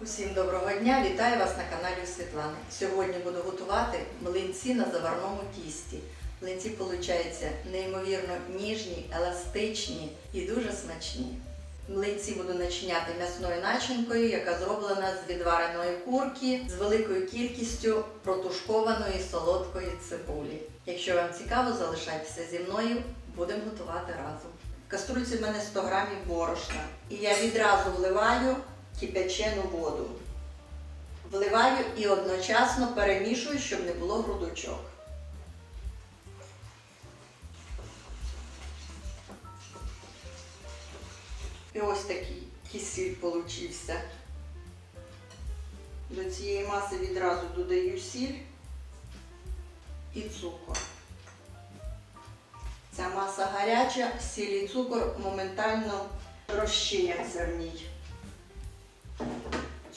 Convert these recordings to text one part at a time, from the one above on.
Усім доброго дня! Вітаю вас на каналі Світлани. Сьогодні буду готувати млинці на заварному тісті. Млинці получаються неймовірно ніжні, еластичні і дуже смачні. Млинці буду начиняти м'ясною начинкою, яка зроблена з відвареної курки з великою кількістю протушкованої солодкої цибулі. Якщо вам цікаво, залишайтеся зі мною, будемо готувати разом. В каструльці в мене 100 грамів борошна. І я відразу вливаю кипячену воду. Вливаю і одночасно перемішую, щоб не було грудочок. І ось такий кисіль получився. До цієї маси відразу додаю сіль і цукор. Ця маса гаряча, сіль і цукор моментально розчиняться в ній.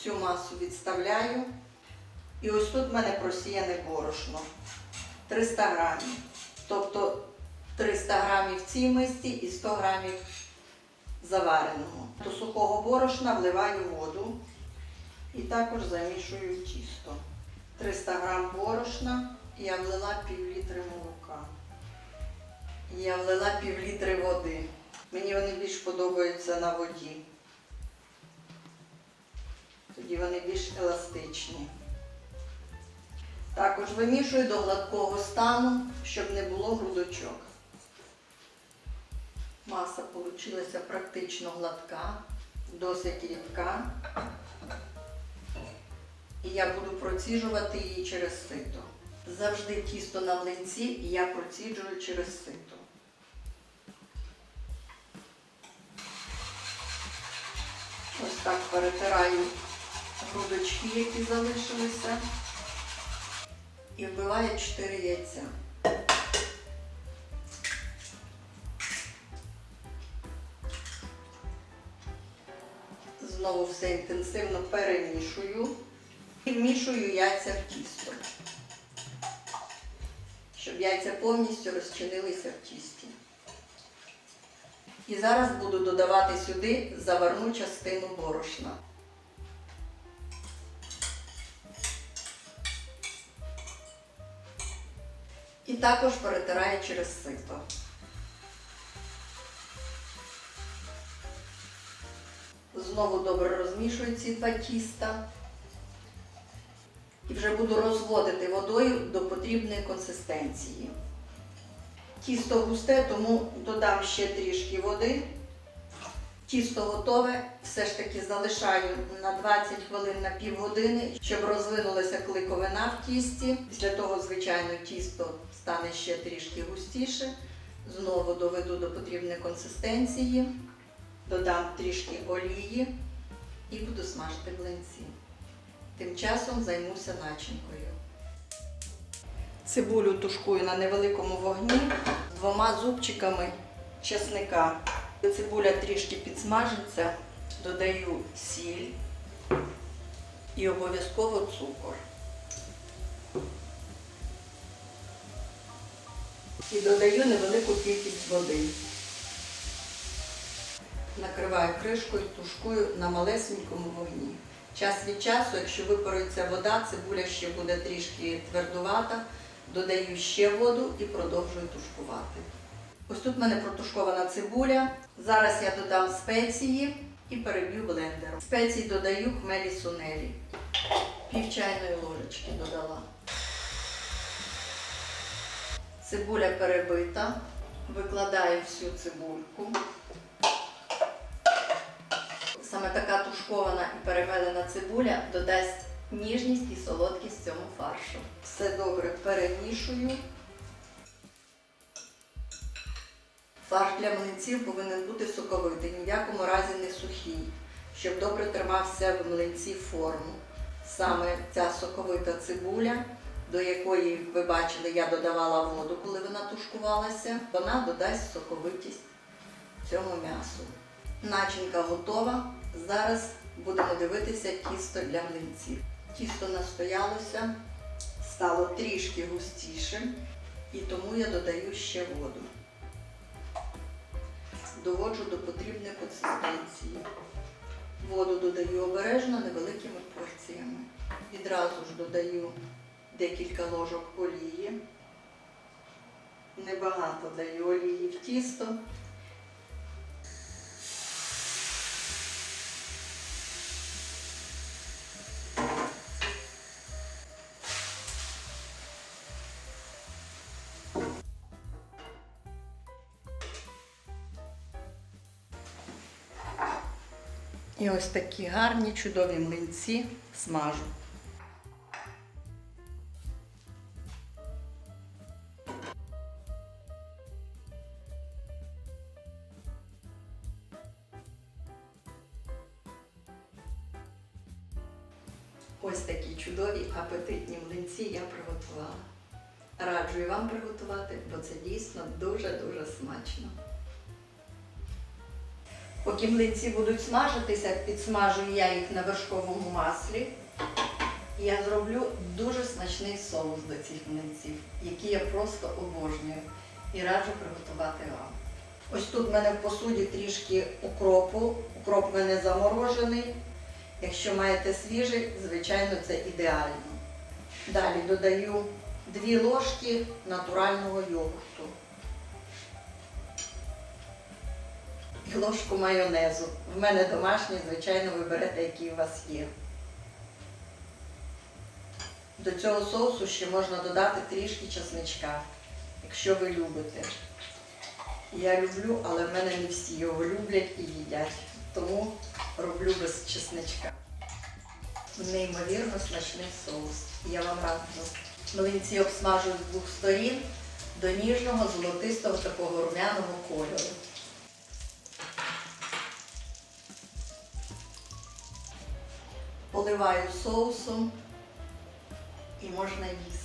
Цю масу відставляю. І ось тут в мене просіяне борошно 300 грамів. Тобто 300 грамів цій мисці і 100 грамів завареного. До сухого борошна вливаю воду і також замішую тісто. 300 грам борошна я влила пів літри молока. Я влила пів літри води. Мені вони більш подобаються на воді. Тоді вони більш еластичні. Також вимішую до гладкого стану, щоб не було грудочок. Маса вийшла практично гладка, досить рідка. І я буду проціжувати її через сито. Завжди тісто на млинці я проціджую через сито. Ось так перетираю грудочки, які залишилися. І вбиваю 4 яйця. Знову все інтенсивно перемішую і вмішую яйця в тісто, щоб яйця повністю розчинилися в тісті. І зараз буду додавати сюди заварну частину борошна. Також перетираю через сито. Знову добре розмішую ці два тіста. І вже буду розводити водою до потрібної консистенції. Тісто густе, тому додам ще трішки води. Тісто готове, все ж таки залишаю на 20 хвилин на півгодини, щоб розвинулася кликовина в тісті. Після того, звичайно, тісто стане ще трішки густіше. Знову доведу до потрібної консистенції, додам трішки олії і буду смажити млинці. Тим часом займуся начинкою. Цибулю тушкую на невеликому вогні двома зубчиками чесника. Цибуля трішки підсмажиться, додаю сіль і обов'язково цукор. І додаю невелику кількість води. Накриваю кришкою, тушкую на малесенькому вогні. Час від часу, якщо випарується вода, цибуля ще буде трішки твердувата, додаю ще воду і продовжую тушкувати. Ось тут в мене протушкована цибуля. Зараз я додам спеції і переб'ю блендером. Спеції додаю хмелі сунелі. Пів чайної ложечки додала. Цибуля перебита. Викладаю всю цибульку. Саме така тушкована і перемелена цибуля додасть ніжність і солодкість цьому фаршу. Все добре перемішую. Фарш для млинців повинен бути соковитий, ні в якому разі не сухий, щоб добре тримався в млинці форму. Саме ця соковита цибуля, до якої, ви бачили, я додавала воду, коли вона тушкувалася, вона додасть соковитість цьому м'ясу. Начинка готова. Зараз будемо дивитися тісто для млинців. Тісто настоялося, стало трішки густішим, і тому я додаю ще воду. Доводжу до потрібної консистенції. Воду додаю обережно невеликими порціями. Відразу ж додаю декілька ложок олії. Небагато даю олії в тісто. І ось такі гарні, чудові млинці смажу. Ось такі чудові апетитні млинці я приготувала. Раджу вам приготувати, бо це дійсно дуже-дуже смачно. Поки млинці будуть смажитися, підсмажую я їх на вершковому маслі. Я зроблю дуже смачний соус до цих млинців, який я просто обожнюю і раджу приготувати вам. Ось тут в мене в посуді трішки укропу. Укроп в мене заморожений. Якщо маєте свіжий, звичайно, це ідеально. Далі додаю 2 ложки натурального йогурту. І ложку майонезу. В мене домашній, звичайно, ви берете, який у вас є. До цього соусу ще можна додати трішки чесничка, якщо ви любите. Я люблю, але в мене не всі його люблять і їдять. Тому роблю без чесничка. Неймовірно смачний соус. Я вам раджу. Млинці обсмажую з двох сторін до ніжного золотистого такого румяного кольору. Поливаю соусом і можна їсти.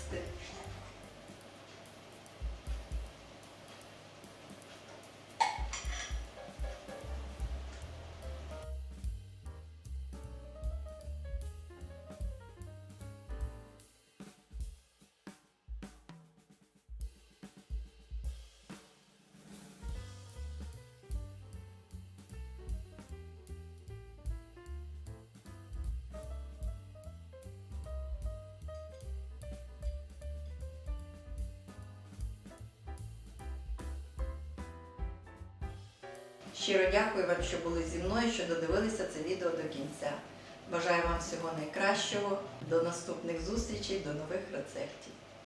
Щиро дякую вам, що були зі мною, що додивилися це відео до кінця. Бажаю вам всього найкращого, до наступних зустрічей, до нових рецептів.